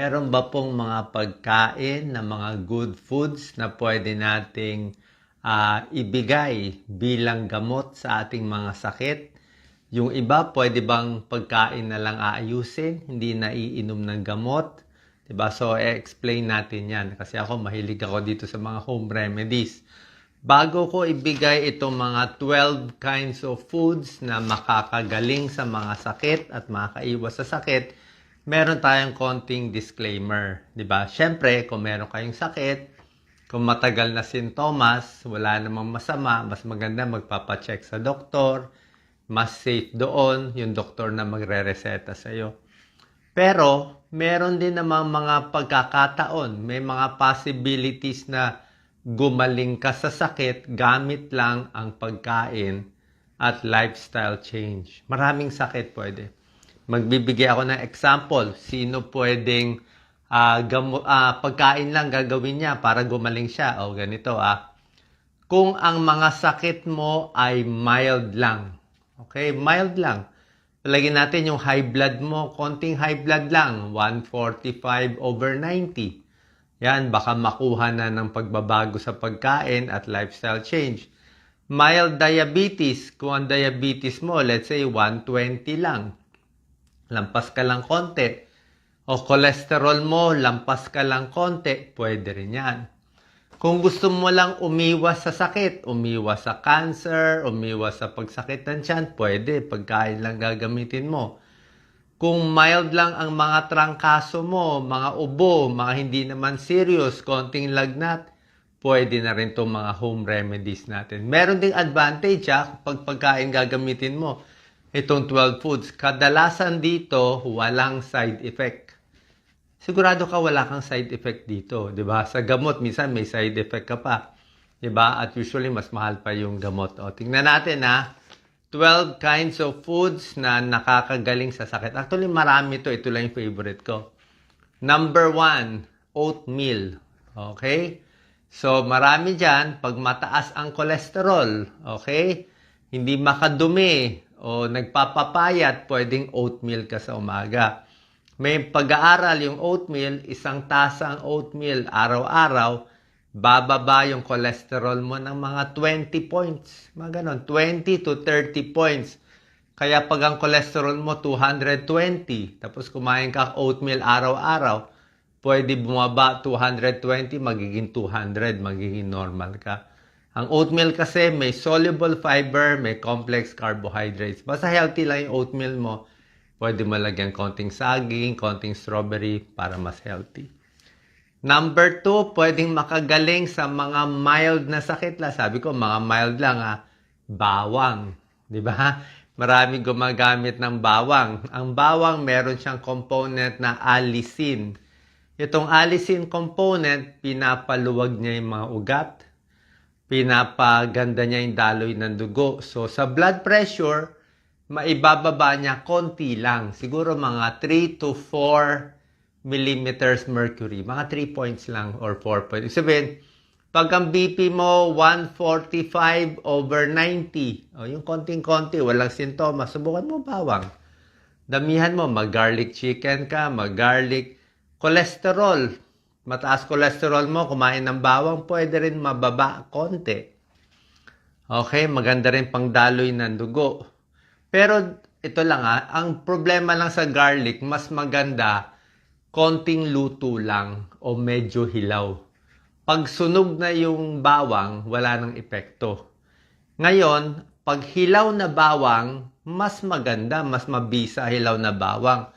Meron ba pong mga pagkain na mga good foods na pwede nating ah, ibigay bilang gamot sa ating mga sakit? Yung iba, pwede bang pagkain na lang aayusin, hindi na iinom ng gamot? 'Di ba? So, i-explain natin yan. Kasi ako, mahilig ako dito sa mga home remedies. Bago ko ibigay itong mga 12 kinds of foods na makakagaling sa mga sakit at makakaiwas sa sakit, meron tayong konting disclaimer, 'di ba? Syempre, kung meron kayong sakit, kung matagal na sintomas, wala namang masama, mas maganda magpapacheck sa doktor, mas safe doon yung doktor na magre-reseta sa iyo. Pero, meron din namang mga pagkakataon, may mga possibilities na gumaling ka sa sakit gamit lang ang pagkain at lifestyle change. Maraming sakit pwede. Magbibigay ako ng example. Sino pwedeng ah, gamo- ah, pagkain lang gagawin niya para gumaling siya? O ganito ah. Kung ang mga sakit mo ay mild lang. Okay, mild lang. Lagyan natin yung high blood mo, konting high blood lang, 145 over 90. Yan, baka makuha na ng pagbabago sa pagkain at lifestyle change. Mild diabetes, kung ang diabetes mo, let's say 120 lang, lampas ka lang konti. O cholesterol mo, lampas ka lang konti, pwede rin yan. Kung gusto mo lang umiwas sa sakit, umiwas sa cancer, umiwas sa pagsakit ng tiyan, pwede, pagkain lang gagamitin mo. Kung mild lang ang mga trangkaso mo, mga ubo, mga hindi naman serious, konting lagnat, pwede na rin itong mga home remedies natin. Meron ding advantage ha, kapag pagkain gagamitin mo. Itong 12 foods, kadalasan dito, walang side effect sigurado ka wala kang side effect dito, 'di ba? Sa gamot minsan may side effect ka pa, 'di ba? At usually mas mahal pa yung gamot. O tingnan natin ha. 12 kinds of foods na nakakagaling sa sakit. Actually, marami to. Ito lang yung favorite ko. Number one, oatmeal. Okay? So, marami dyan, pag mataas ang kolesterol, okay? Hindi makadumi o nagpapapayat, pwedeng oatmeal ka sa umaga. May pag-aaral yung oatmeal, isang tasa ang oatmeal araw-araw, bababa yung cholesterol mo ng mga 20 points. Mga ganon, 20 to 30 points. Kaya pag ang cholesterol mo 220, tapos kumain ka oatmeal araw-araw, pwede bumaba 220, magiging 200, magiging normal ka. Ang oatmeal kasi may soluble fiber, may complex carbohydrates. Basta healthy lang yung oatmeal mo, Pwede mo lagyan konting saging, konting strawberry para mas healthy. Number two, pwedeng makagaling sa mga mild na sakit lang. Sabi ko, mga mild lang ha. Bawang. Di ba? Marami gumagamit ng bawang. Ang bawang, meron siyang component na allicin. Itong allicin component, pinapaluwag niya yung mga ugat. Pinapaganda niya yung daloy ng dugo. So, sa blood pressure, maibababa niya konti lang. Siguro mga 3 to 4 millimeters mercury. Mga 3 points lang or 4 points. Sabihin, pag ang BP mo 145 over 90, o yung konting-konti, walang sintomas, subukan mo bawang. Damihan mo, mag-garlic chicken ka, mag-garlic cholesterol. Mataas cholesterol mo, kumain ng bawang, pwede rin mababa konti. Okay, maganda rin pangdaloy ng dugo. Pero ito lang ah, ang problema lang sa garlic, mas maganda konting luto lang o medyo hilaw. Pag sunog na yung bawang, wala nang epekto. Ngayon, pag hilaw na bawang, mas maganda, mas mabisa hilaw na bawang.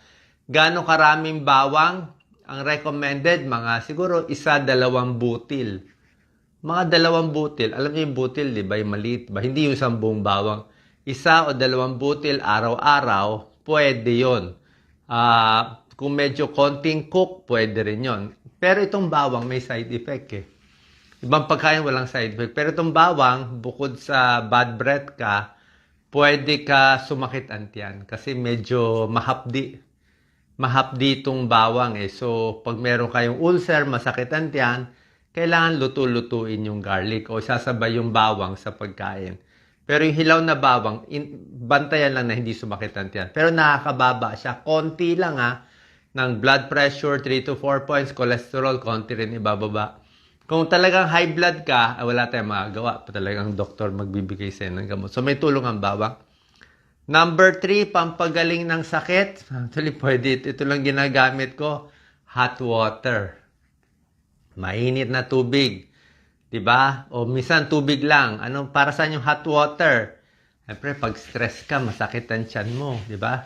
Gaano karaming bawang? Ang recommended, mga siguro isa, dalawang butil. Mga dalawang butil. Alam niyo yung butil, di ba? Yung maliit ba? Hindi yung sambong bawang isa o dalawang butil araw-araw, pwede yon. Uh, kung medyo konting cook, pwede rin yon. Pero itong bawang may side effect eh. Ibang pagkain walang side effect. Pero itong bawang, bukod sa bad breath ka, pwede ka sumakit antiyan kasi medyo mahapdi. Mahapdi itong bawang eh. So, pag meron kayong ulcer, masakit antiyan, kailangan luto-lutuin yung garlic o sasabay yung bawang sa pagkain. Pero yung hilaw na bawang, in, bantayan lang na hindi sumakit ang tiyan. Pero nakakababa siya. Konti lang ha. ng blood pressure, 3 to 4 points, cholesterol, konti rin ibababa. Kung talagang high blood ka, ah, wala tayong magagawa. Talagang doktor magbibigay sa'yo ng gamot. So may tulong ang bawang. Number 3, pampagaling ng sakit. Actually, pwede. Ito, ito lang ginagamit ko. Hot water. Mainit na tubig. 'Di ba? O minsan tubig lang. Ano para sa yung hot water? Siyempre, pag stress ka, masakit ang tiyan mo, 'di ba?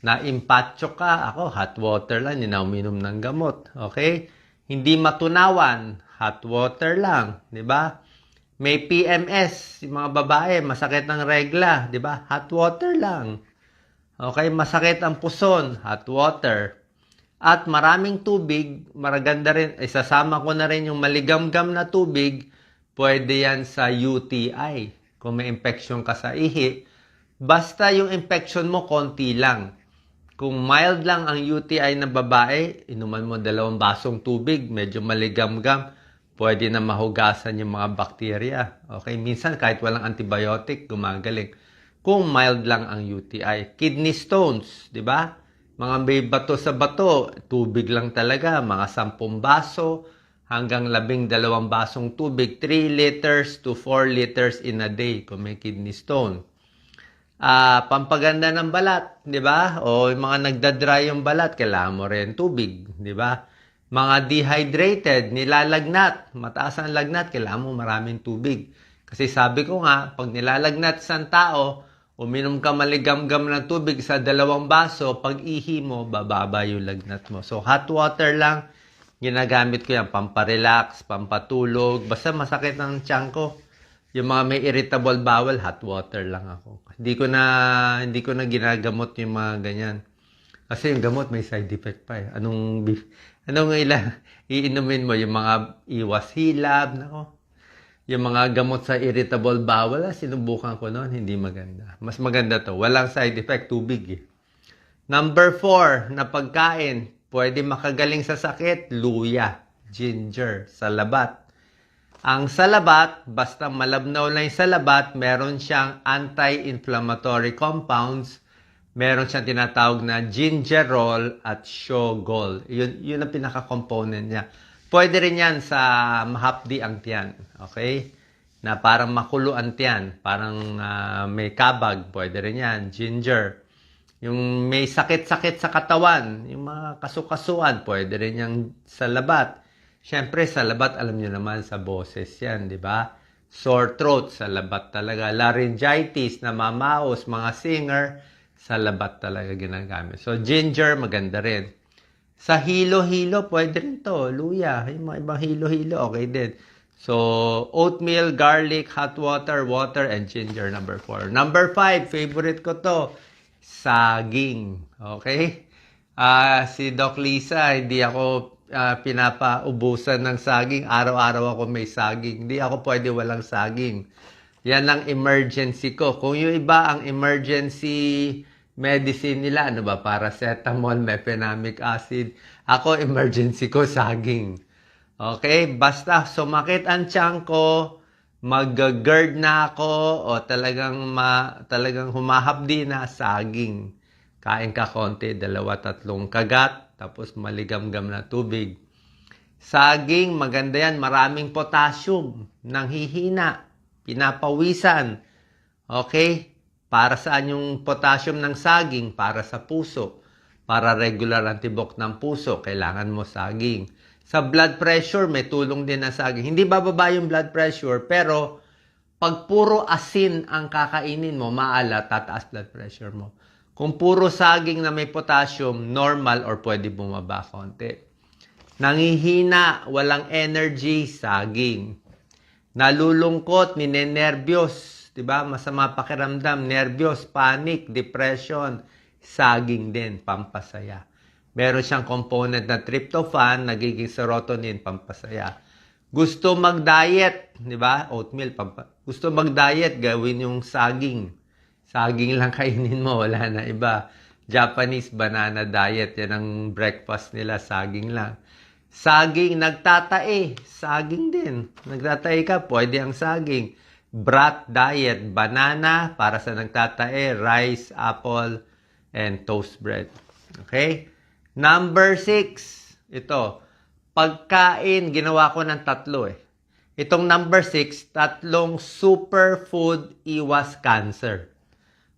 Na-impatcho ka, ako hot water lang, hindi ng gamot. Okay? Hindi matunawan, hot water lang, 'di ba? May PMS, yung mga babae, masakit ng regla, 'di ba? Hot water lang. Okay, masakit ang puson, hot water. At maraming tubig, maraganda rin, isasama ko na rin yung maligamgam na tubig, pwede yan sa UTI. Kung may infection ka sa ihi, basta yung infection mo konti lang. Kung mild lang ang UTI ng babae, inuman mo dalawang basong tubig, medyo maligamgam, pwede na mahugasan yung mga bakterya. Okay, minsan kahit walang antibiotic, gumagaling. Kung mild lang ang UTI. Kidney stones, di ba? Mga may bato sa bato, tubig lang talaga, mga sampung baso hanggang labing dalawang basong tubig, 3 liters to 4 liters in a day kung may kidney stone. Ah, pampaganda ng balat, 'di ba? O yung mga nagda-dry yung balat, kailangan mo rin tubig, 'di ba? Mga dehydrated, nilalagnat, mataas ang lagnat, kailangan mo maraming tubig. Kasi sabi ko nga, pag nilalagnat sa tao, uminom ka maligamgam ng tubig sa dalawang baso, pag ihi mo, bababa yung lagnat mo. So, hot water lang, ginagamit ko yan, pamparelax, pampatulog, basta masakit ng tiyan ko. Yung mga may irritable bowel, hot water lang ako. Hindi ko na, hindi ko na ginagamot yung mga ganyan. Kasi yung gamot may side effect pa eh. Anong, bif- anong ila, iinumin mo? Yung mga iwas hilab, nako. Yung mga gamot sa irritable bowel, ah, sinubukan ko noon, hindi maganda. Mas maganda to, walang side effect, tubig eh. Number four, na pagkain, pwede makagaling sa sakit, luya, ginger, salabat. Ang salabat, basta malabnaw lang yung salabat, meron siyang anti-inflammatory compounds, meron siyang tinatawag na gingerol at shogol. Yun, yun ang pinaka-component niya. Pwede rin yan sa mahapdi ang tiyan. Okay? Na parang makulo ang tiyan. Parang ah, may kabag. Pwede rin yan. Ginger. Yung may sakit-sakit sa katawan. Yung mga kasukasuan. Pwede rin yan sa labat. Siyempre, sa labat, alam nyo naman, sa boses yan, di ba? Sore throat, sa labat talaga. Laryngitis, namamaos, mga singer, sa labat talaga ginagamit. So, ginger, maganda rin. Sa hilo-hilo, pwede rin to. Luya. Yung mga ibang hilo-hilo, okay din. So, oatmeal, garlic, hot water, water, and ginger, number four. Number five, favorite ko to, saging. Okay? Ah, si Doc Lisa, hindi ako ah, pinapaubusan ng saging. Araw-araw ako may saging. Hindi ako pwede walang saging. Yan ang emergency ko. Kung yung iba ang emergency medicine nila, ano ba, paracetamol, mefenamic acid. Ako, emergency ko, saging. Okay? Basta sumakit ang tiyan ko, mag-GERD na ako, o talagang, ma, talagang humahapdi na, saging. Kain ka konti, dalawa, tatlong kagat, tapos maligamgam na tubig. Saging, maganda yan, maraming potassium, nang hihina, pinapawisan. Okay? Para saan yung potassium ng saging? Para sa puso. Para regular ang tibok ng puso, kailangan mo saging. Sa blood pressure, may tulong din ang saging. Hindi bababa yung blood pressure, pero pag puro asin ang kakainin mo, maala, tataas blood pressure mo. Kung puro saging na may potassium, normal or pwede bumaba konti. Nangihina, walang energy, saging. Nalulungkot, ninenervyos, 'di ba? Masama pakiramdam, nervyos, panic, depression, saging din, pampasaya. Meron siyang component na tryptophan, nagiging serotonin, pampasaya. Gusto mag-diet, 'di ba? Oatmeal, pampa. Gusto mag-diet, gawin yung saging. Saging lang kainin mo, wala na iba. Japanese banana diet, yan ang breakfast nila, saging lang. Saging, nagtatae, saging din. Nagtatae ka, pwede ang saging. Brat diet, banana para sa nagtatae, rice, apple, and toast bread. Okay? Number six, ito, pagkain, ginawa ko ng tatlo eh. Itong number six, tatlong superfood iwas cancer.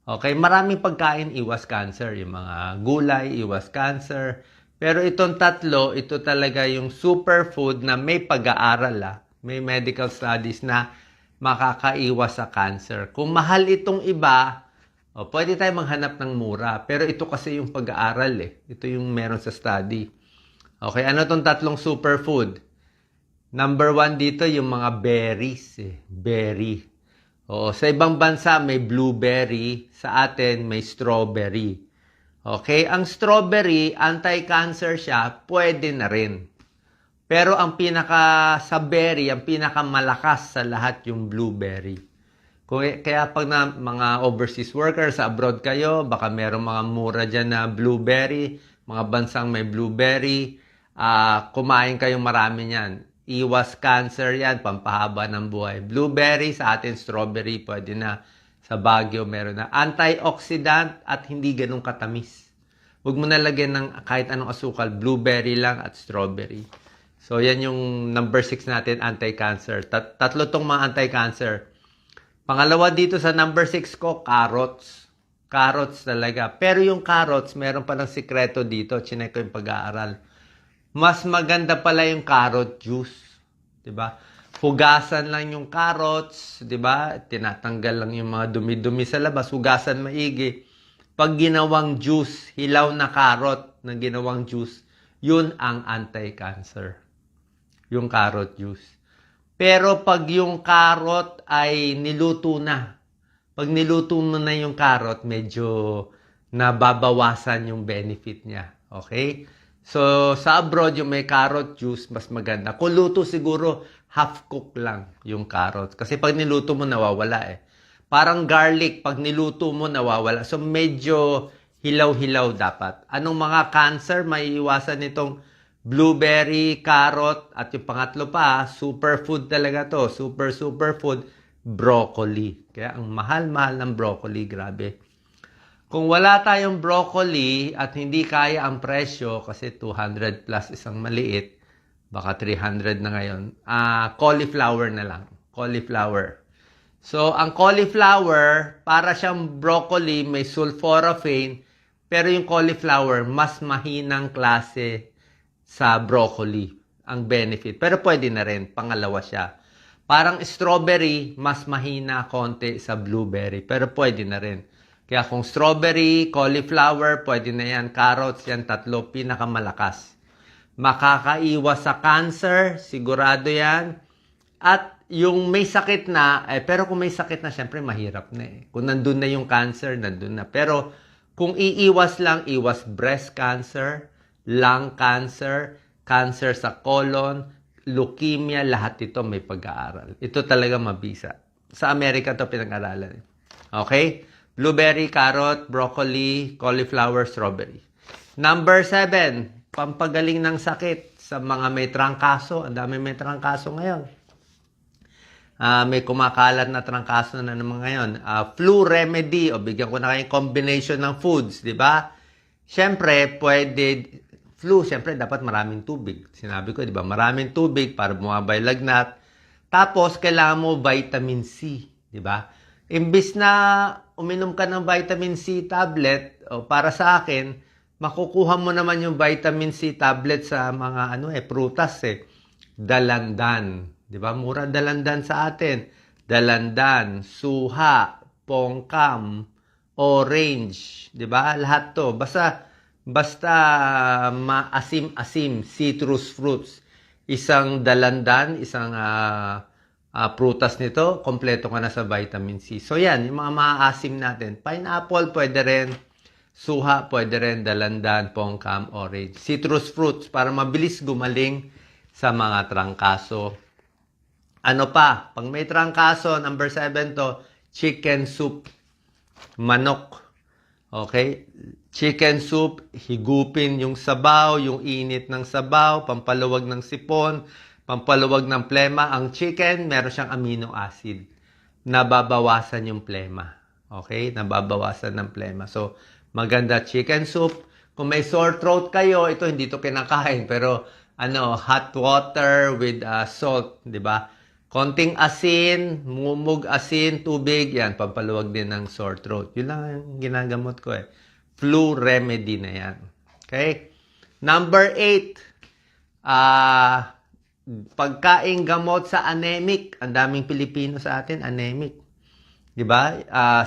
Okay, maraming pagkain iwas cancer. Yung mga gulay, iwas cancer. Pero itong tatlo, ito talaga yung superfood na may pag-aaral ah. May medical studies na makakaiwas sa cancer. Kung mahal itong iba, o, pwede tayo maghanap ng mura. Pero ito kasi yung pag-aaral eh. Ito yung meron sa study. Okay, ano tong tatlong superfood? Number one dito, yung mga berries eh. Berry. Oo, sa ibang bansa may blueberry, sa atin may strawberry. Okay, ang strawberry, anti-cancer siya, pwede na rin. Pero ang pinaka sa berry, ang pinakamalakas sa lahat yung blueberry. Kung, kaya pag na mga overseas workers sa abroad kayo, baka merong mga mura dyan na blueberry, mga bansang may blueberry, ah kumain kayong marami niyan. Iwas cancer yan, pampahaba ng buhay. Blueberry, sa atin strawberry, pwede na. Sa Baguio, meron na. Antioxidant at hindi ganun katamis. Huwag mo nalagyan ng kahit anong asukal, blueberry lang at strawberry. So, yan yung number 6 natin, anti-cancer. Tat- tatlo tong mga anti-cancer. Pangalawa dito sa number 6 ko, carrots. Carrots talaga. Pero yung carrots, meron palang sikreto dito. Chinek ko yung pag-aaral. Mas maganda pala yung carrot juice. ba? Hugasan lang yung carrots, 'di ba? Tinatanggal lang yung mga dumi-dumi sa labas, hugasan maigi. Pag ginawang juice, hilaw na carrot na ginawang juice, yun ang anti-cancer. Yung carrot juice. Pero pag yung carrot ay niluto na, pag niluto mo na yung carrot, medyo nababawasan yung benefit niya. Okay? So, sa abroad, yung may carrot juice, mas maganda. Kung luto siguro, half cook lang yung carrot. Kasi pag niluto mo, nawawala eh. Parang garlic, pag niluto mo, nawawala. So, medyo hilaw-hilaw dapat. Anong mga cancer may iwasan nitong blueberry, carrot, at yung pangatlo pa, superfood talaga to. Super, superfood, broccoli. Kaya ang mahal-mahal ng broccoli, grabe. Kung wala tayong broccoli at hindi kaya ang presyo kasi 200 plus isang maliit, baka 300 na ngayon, ah cauliflower na lang. Cauliflower. So, ang cauliflower, para siyang broccoli, may sulforaphane, pero yung cauliflower, mas mahinang klase sa broccoli ang benefit. Pero pwede na rin, pangalawa siya. Parang strawberry, mas mahina konti sa blueberry, pero pwede na rin. Kaya kung strawberry, cauliflower, pwede na yan. Carrots, yan tatlo, pinakamalakas. Makakaiwas sa cancer, sigurado yan. At yung may sakit na, eh, pero kung may sakit na, syempre mahirap na eh. Kung nandun na yung cancer, nandun na. Pero kung iiwas lang, iwas breast cancer, lung cancer, cancer sa colon, leukemia, lahat ito may pag-aaral. Ito talaga mabisa. Sa Amerika to pinag-aralan. Okay? Blueberry, carrot, broccoli, cauliflower, strawberry. Number seven, pampagaling ng sakit sa mga may trangkaso. Ang dami may trangkaso ngayon. Ah, may kumakalat na trangkaso na naman ngayon. Ah, flu remedy, o bigyan ko na kayong combination ng foods, di ba? Siyempre, pwede, flu, siyempre, dapat maraming tubig. Sinabi ko, di ba? Maraming tubig para bumabay lagnat. Tapos, kailangan mo vitamin C, di ba? Imbis na uminom ka ng vitamin C tablet, o para sa akin, makukuha mo naman yung vitamin C tablet sa mga ano eh, prutas eh. Dalandan. Di ba? Mura dalandan sa atin. Dalandan, suha, pongkam, orange. Di ba? Lahat to. Basta, basta maasim-asim, citrus fruits. Isang dalandan, isang ah, ah, prutas nito, kompleto ka na sa vitamin C. So yan, yung mga maaasim natin. Pineapple, pwede rin. Suha, pwede rin. Dalandan, pongkam, orange. Citrus fruits, para mabilis gumaling sa mga trangkaso. Ano pa? Pag may trangkaso, number 7 to, chicken soup. Manok. Okay? Chicken soup, higupin yung sabaw, yung init ng sabaw, pampaluwag ng sipon, pampaluwag ng plema. Ang chicken, meron siyang amino acid. Nababawasan yung plema. Okay? Nababawasan ng plema. So, maganda chicken soup. Kung may sore throat kayo, ito hindi to kinakain, pero ano, hot water with uh, salt, di ba? Konting asin, mumug asin, tubig, yan, pampaluwag din ng sore throat. Yun lang ang ginagamot ko eh. Flu remedy na yan. Okay? Number eight, ah, pagkain gamot sa anemic. Ang daming Pilipino sa atin, anemic. Di ba? Ah,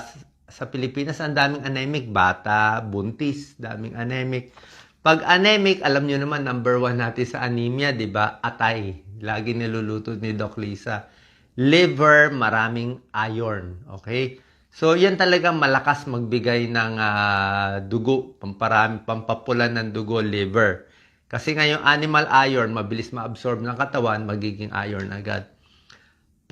sa Pilipinas, ang daming anemic. Bata, buntis, daming anemic. Pag anemic, alam nyo naman, number one natin sa anemia, di ba? Atay. Lagi niluluto ni Doc Lisa. Liver, maraming iron. Okay? So, yan talaga malakas magbigay ng ah, dugo. Pamparami, pampapulan ng dugo, liver. Kasi nga yung animal iron, mabilis ma-absorb ng katawan, magiging iron agad.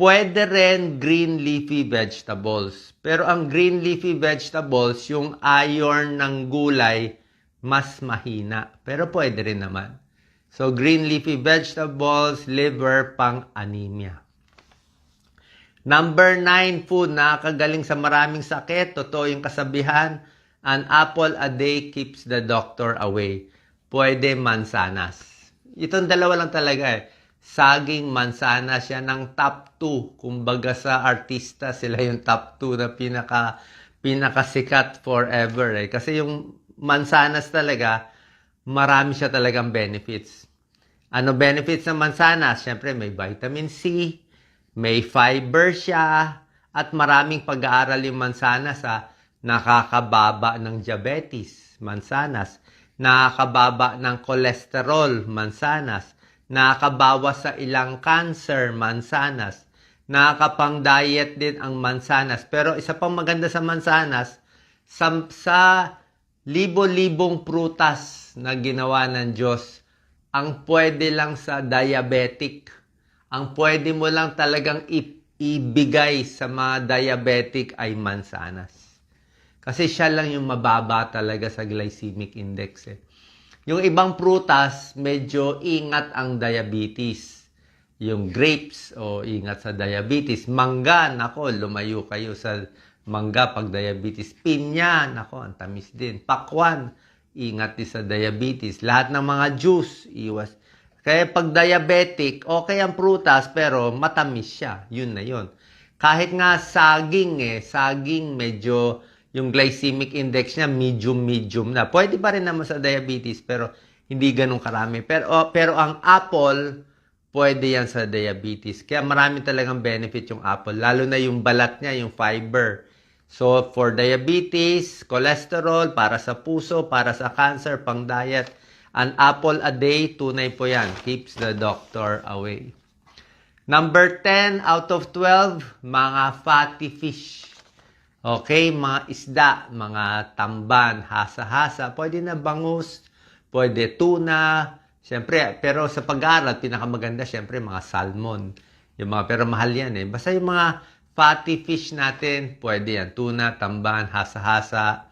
Pwede rin green leafy vegetables. Pero ang green leafy vegetables, yung iron ng gulay, mas mahina. Pero pwede rin naman. So, green leafy vegetables, liver, pang anemia. Number nine, food, nakakagaling sa maraming sakit. Totoo yung kasabihan, an apple a day keeps the doctor away. Pwede mansanas. Itong dalawa lang talaga eh. Saging, mansanas, yan ang top 2. Kumbaga sa artista, sila yung top 2 na pinaka, pinakasikat forever eh. Kasi yung mansanas talaga, marami siya talagang benefits. Ano benefits ng mansanas? Siyempre, may vitamin C, may fiber siya, at maraming pag-aaral yung mansanas sa nakakababa ng diabetes, mansanas, nakakababa ng kolesterol, mansanas, nakakabawas sa ilang cancer, mansanas, nakakapang-diet din ang mansanas. Pero isa pang maganda sa mansanas, sa, sa libo-libong prutas na ginawa ng Diyos, ang pwede lang sa diabetic, ang pwede mo lang talagang ibigay sa mga diabetic ay mansanas. Kasi siya lang yung mababa talaga sa glycemic index. Eh. Yung ibang prutas, medyo ingat ang diabetes. Yung grapes, o ingat sa diabetes. Mangga, nako, lumayo kayo sa mangga pag diabetes. Pinya, nako, ang tamis din. Pakwan, ingat din sa diabetes. Lahat ng mga juice, iwas. Kaya pag diabetic, okay ang prutas, pero matamis siya. Yun na yun. Kahit nga saging eh, saging medyo yung glycemic index niya medium-medium na. Pwede pa rin naman sa diabetes, pero hindi ganun karami. Pero, oh, pero ang apple, pwede yan sa diabetes. Kaya marami talagang benefit yung apple. Lalo na yung balat niya, yung fiber. So, for diabetes, cholesterol, para sa puso, para sa cancer, pang diet, an apple a day, tunay po yan. Keeps the doctor away. Number 10 out of 12, mga fatty fish. Okay, mga isda, mga tamban, hasa-hasa, pwede na bangus, pwede tuna, Siyempre, pero sa pag-aaral, pinakamaganda, siyempre, mga salmon. Yung mga, pero mahal yan eh. Basta yung mga fatty fish natin, pwede yan. Tuna, tamban, hasa-hasa.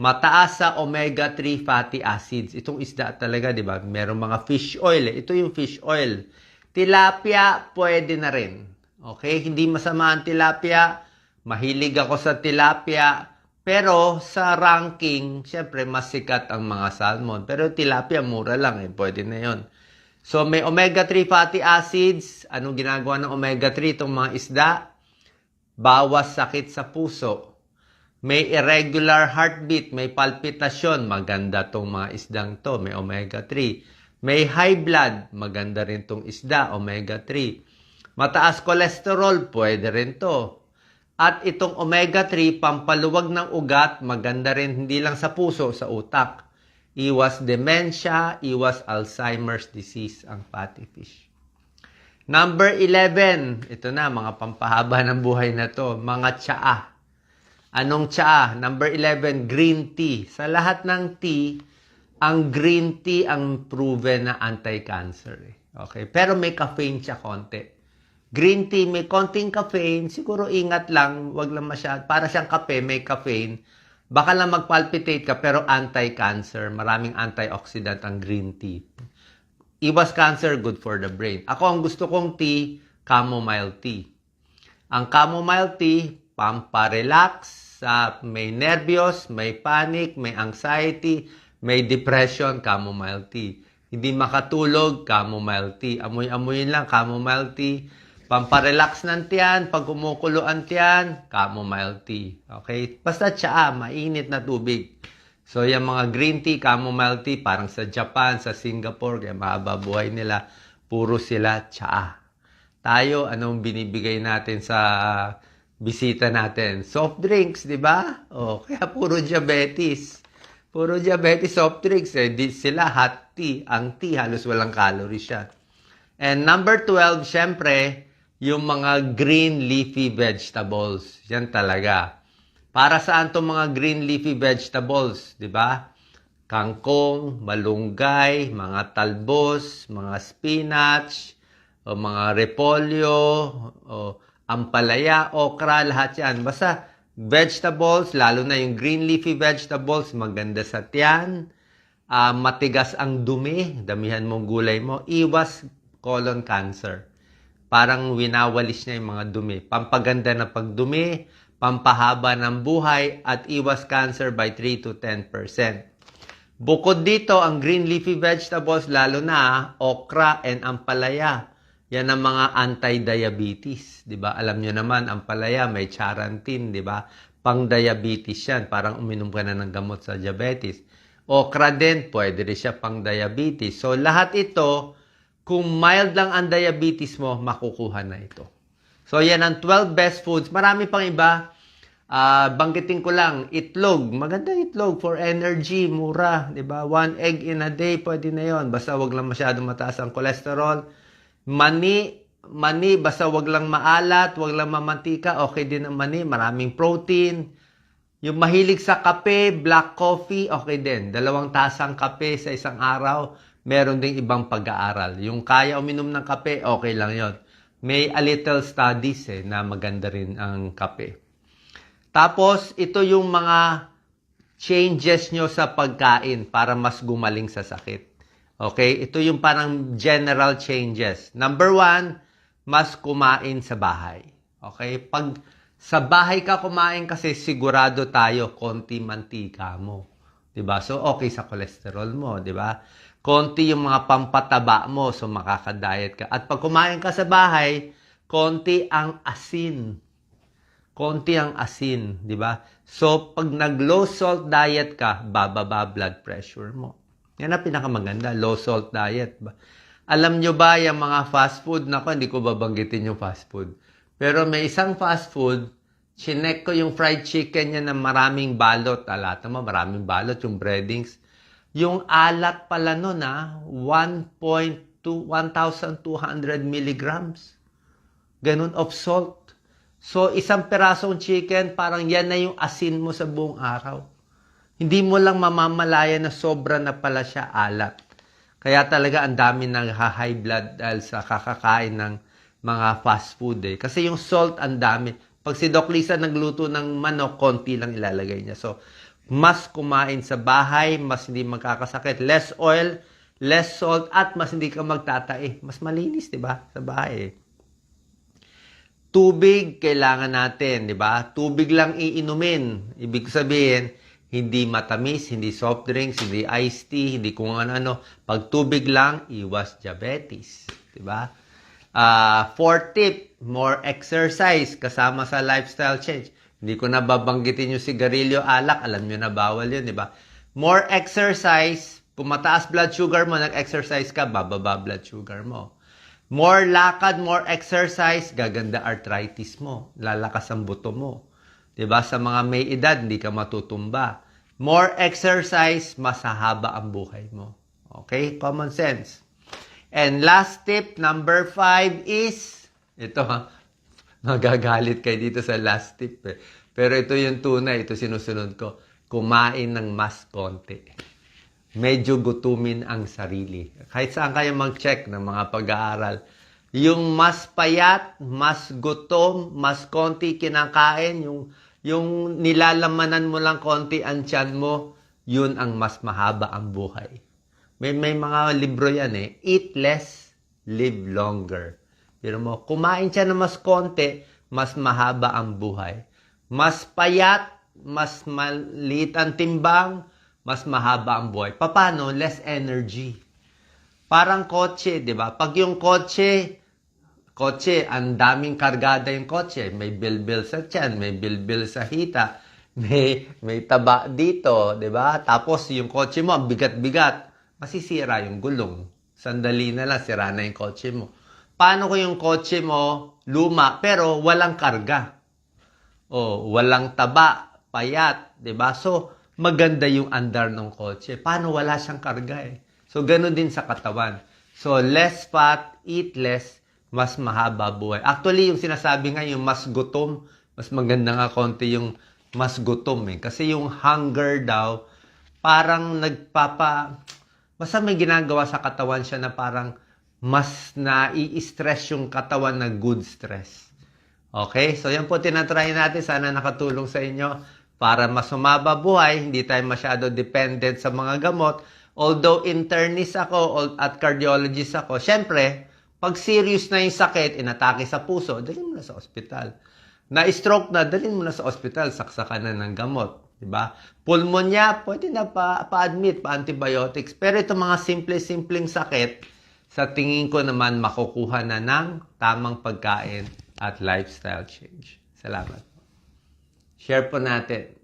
Mataas sa omega-3 fatty acids. Itong isda talaga, di ba? Merong mga fish oil eh. Ito yung fish oil. Tilapia, pwede na rin. Okay? Hindi masama ang tilapia. Mahilig ako sa tilapia. Pero sa ranking, syempre mas sikat ang mga salmon. Pero tilapia mura lang eh, pwede na 'yon. So may omega-3 fatty acids, anong ginagawa ng omega-3 itong mga isda? Bawas sakit sa puso. May irregular heartbeat, may palpitasyon, maganda tong mga isdang to, may omega-3. May high blood, maganda rin tong isda, omega-3. Mataas cholesterol, pwede rin to. At itong omega-3, pampaluwag ng ugat, maganda rin hindi lang sa puso, sa utak. Iwas dementia, iwas Alzheimer's disease ang fatty fish. Number 11, ito na, mga pampahaba ng buhay na to, mga tsaa. Anong tsaa? Number 11, green tea. Sa lahat ng tea, ang green tea ang proven na anti-cancer. Eh. Okay? Pero may caffeine siya konti. Green tea, may konting caffeine, siguro ingat lang, wag lang masyad. Para siyang kape, may caffeine. Baka lang magpalpitate ka, pero anti-cancer. Maraming antioxidant ang green tea. Iwas cancer, good for the brain. Ako, ang gusto kong tea, chamomile tea. Ang chamomile tea, pamparelax, sa may nervyos, may panic, may anxiety, May depression, chamomile tea. Hindi makatulog, chamomile tea. Amoy-amoyin lang, chamomile tea. Pamparelax ng tiyan, pag kumukulo tiyan, chamomile tea. Okay? Basta tsaa, mainit na tubig. So, yung mga green tea, chamomile tea, parang sa Japan, sa Singapore, kaya mahaba buhay nila, puro sila tsaa. Tayo, anong binibigay natin sa bisita natin? Soft drinks, di ba? O, kaya puro diabetes. Puro diabetes soft drinks. Eh. Di sila hot tea. Ang tea, halos walang calories siya. And number 12, syempre, yung mga green leafy vegetables. Yan talaga. Para saan to mga green leafy vegetables, di ba? Kangkong, malunggay, mga talbos, mga spinach, o mga repolyo, o ampalaya, okra, lahat yan. Basta vegetables, lalo na yung green leafy vegetables, maganda sa tiyan, ah, matigas ang dumi, damihan mong gulay mo, iwas colon cancer. Parang winawalis niya yung mga dumi. Pampaganda ng pagdumi, pampahaba ng buhay, at iwas cancer by 3 to 10%. Bukod dito, ang green leafy vegetables, lalo na okra and ampalaya. Yan ang mga anti-diabetes, 'di ba? Alam niyo naman, ampalaya may charantin, 'di ba? Pang-diabetes 'yan, parang uminom ka na ng gamot sa diabetes. Okra din, pwede rin siya pang-diabetes. So lahat ito, kung mild lang ang diabetes mo, makukuha na ito. So yan ang 12 best foods. Marami pang iba. Ah, banggitin ko lang, itlog. Maganda itlog for energy, mura, ba? One egg in a day, pwede na 'yon. Basta wag lang masyadong mataas ang cholesterol. Mani, mani, basta wag lang maalat, wag lang mamantika, okay din ang mani, maraming protein. Yung mahilig sa kape, black coffee, okay din. Dalawang tasang kape sa isang araw, meron ding ibang pag-aaral. Yung kaya uminom ng kape, okay lang yon. May a little studies eh, na maganda rin ang kape. Tapos, ito yung mga changes nyo sa pagkain para mas gumaling sa sakit. Okay? Ito yung parang general changes. Number one, mas kumain sa bahay. Okay? Pag sa bahay ka kumain kasi sigurado tayo konti mantika mo. 'Di ba? So okay sa cholesterol mo, 'di ba? Konti yung mga pampataba mo so makaka-diet ka. At pag kumain ka sa bahay, konti ang asin. Konti ang asin, 'di ba? So pag nag-low salt diet ka, bababa blood pressure mo. Yan ang pinakamaganda, low salt diet. Ba? Alam nyo ba yung mga fast food? Nako, hindi ko babanggitin yung fast food. Pero may isang fast food, chinek ko yung fried chicken niya na maraming balot. Alat naman, maraming balot yung breadings. Yung alat pala nun ah, 1.2, 1,200 milligrams. Ganun of salt. So, isang perasong chicken, parang yan na yung asin mo sa buong araw. Hindi mo lang mamamalaya na sobra na pala siya alat. Kaya talaga ang dami ng high blood dahil sa kakakain ng mga fast food eh. Kasi yung salt ang dami. Pag si Doc Lisa nagluto ng manok, konti lang ilalagay niya. So, mas kumain sa bahay, mas hindi magkakasakit. Less oil, less salt, at mas hindi ka magtatae. Mas malinis, di ba? Sa bahay. Tubig, kailangan natin, di ba? Tubig lang iinumin. Ibig sabihin, hindi matamis, hindi soft drinks, hindi iced tea, hindi kung ano-ano. Pag tubig lang, iwas diabetes. Diba? Uh, fourth tip, more exercise kasama sa lifestyle change. Hindi ko na babanggitin yung sigarilyo, alak. Alam nyo na bawal yun, di ba? More exercise, kung mataas blood sugar mo, nag-exercise ka, bababa blood sugar mo. More lakad, more exercise, gaganda arthritis mo. Lalakas ang buto mo. ba? Sa mga may edad, hindi ka matutumba. More exercise, mas hahaba ang buhay mo. Okay? Common sense. And last tip, number five is, ito ha, magagalit kayo dito sa last tip eh. Pero ito yung tunay, ito sinusunod ko. Kumain ng mas konti. Medyo gutumin ang sarili. Kahit saan kayo mag-check ng mga pag-aaral, yung mas payat, mas gutom, mas konti kinakain, yung, yung nilalamanan mo lang konti ang tiyan mo, yun ang mas mahaba ang buhay. May, may mga libro yan eh. Eat less, live longer. Pero mo, kumain siya na mas konti, mas mahaba ang buhay. Mas payat, mas maliit ang timbang, mas mahaba ang buhay. Paano? Less energy. Parang kotse, di ba? Pag yung kotse, kotse, ang daming kargada yung kotse. May bilbil sa tiyan, may bilbil sa hita, may, may taba dito, di ba? Tapos yung kotse mo, ang bigat-bigat, masisira yung gulong. Sandali na lang, sira na yung kotse mo. Paano kung yung kotse mo luma pero walang karga? O walang taba, payat, 'di ba? So maganda yung andar ng kotse. Paano wala siyang karga eh? So ganoon din sa katawan. So less fat, eat less, mas mahaba buhay. Actually, yung sinasabi nga yung mas gutom, mas maganda nga konti yung mas gutom eh. Kasi yung hunger daw, parang nagpapa... Basta may ginagawa sa katawan siya na parang mas nai-stress yung katawan na good stress. Okay? So, yan po tinatry natin. Sana nakatulong sa inyo para mas sumaba buhay. Hindi tayo masyado dependent sa mga gamot. Although internist ako at cardiologist ako, syempre, pag serious na yung sakit, inatake sa puso, dalhin mo na sa ospital. Na-stroke na, dalhin mo na sa ospital, saksakan na ng gamot. Diba? Pulmonya, pwede na pa, pa-admit, pa-antibiotics. Pero itong mga simple-simpleng sakit, sa tingin ko naman makukuha na ng tamang pagkain at lifestyle change. Salamat. Share po natin.